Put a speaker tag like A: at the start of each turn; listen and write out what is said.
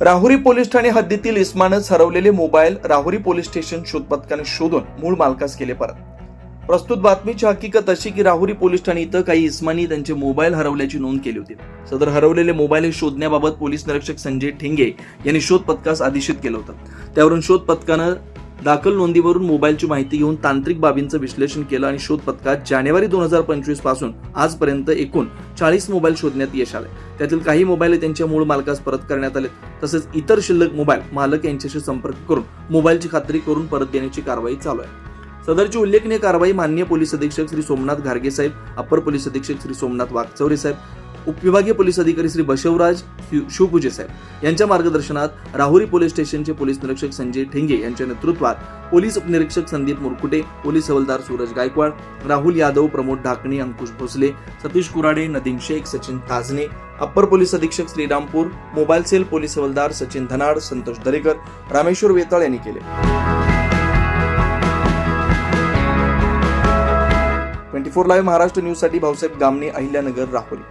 A: Rahuri police ठाणे हद्दीतील इस्मानच हरवलेले मोबाईल राहुरी पोलीस स्टेशन शोध पथकाने शोधून मूळ मालकास केले परत. प्रस्तुत बातमीची हकीकत अशी की राहुरी पोलीस ठाणे इथं काही इस्मानी त्यांचे मोबाईल हरवल्याची नोंद केली होती. सदर हरवलेले मोबाईल हे शोधण्याबाबत पोलीस निरीक्षक संजय ठेंगे यांनी शोध पथकास आदेशित केलं होतं. त्यावरून शोध पथकानं दाखल नोंदीवरून मोबाईलची माहिती घेऊन तांत्रिक बाबींचं विश्लेषण केलं आणि शोध पथकात जानेवारी दोन हजार पंचवीसपासून आजपर्यंत एकूण चाळीस मोबाईल शोधण्यात यश आले त्यातील काही मोबाईल त्यांच्या मूळ मालकास परत करण्यात आले तसेच इतर शिल्लक मोबाईल मालक यांच्याशी संपर्क करून मोबाईलची खात्री करून परत देण्याची कारवाई चालू आहे. सदरची उल्लेखनीय कारवाई माननीय पोलीस अधीक्षक श्री सोमनाथ घारगे साहेब अप्पर पोलीस अधीक्षक श्री सोमनाथ वाघचौरे साहेब उपविभागीय पोलीस अधिकारी श्री बशवराज शिवपूजे साहेब. यांच्या मार्गदर्शनात राहुरी पोलीस स्टेशनचे पोलीस निरीक्षक संजय ठेंगे यांच्या नेतृत्वात पोलीस उपनिरीक्षक संदीप मुरकुटे पोलीस हवलदार सूरज गायकवाड राहुल यादव प्रमोद ढाकणे अंकुश भोसले सतीश कुराडे नदीम शेख सचिन ताजने अप्पर पोलीस अधीक्षक श्रीरामपूर मोबाईल सेल पोलीस हवलदार सचिन धनाड संतोष दरेकर रामेश्वर वेताळ यांनी केले. ट्वेंटी फोर लाईव्ह महाराष्ट्र न्यूजसाठी भाऊसाहेब गामणे अहिल्यानगर राहुरी.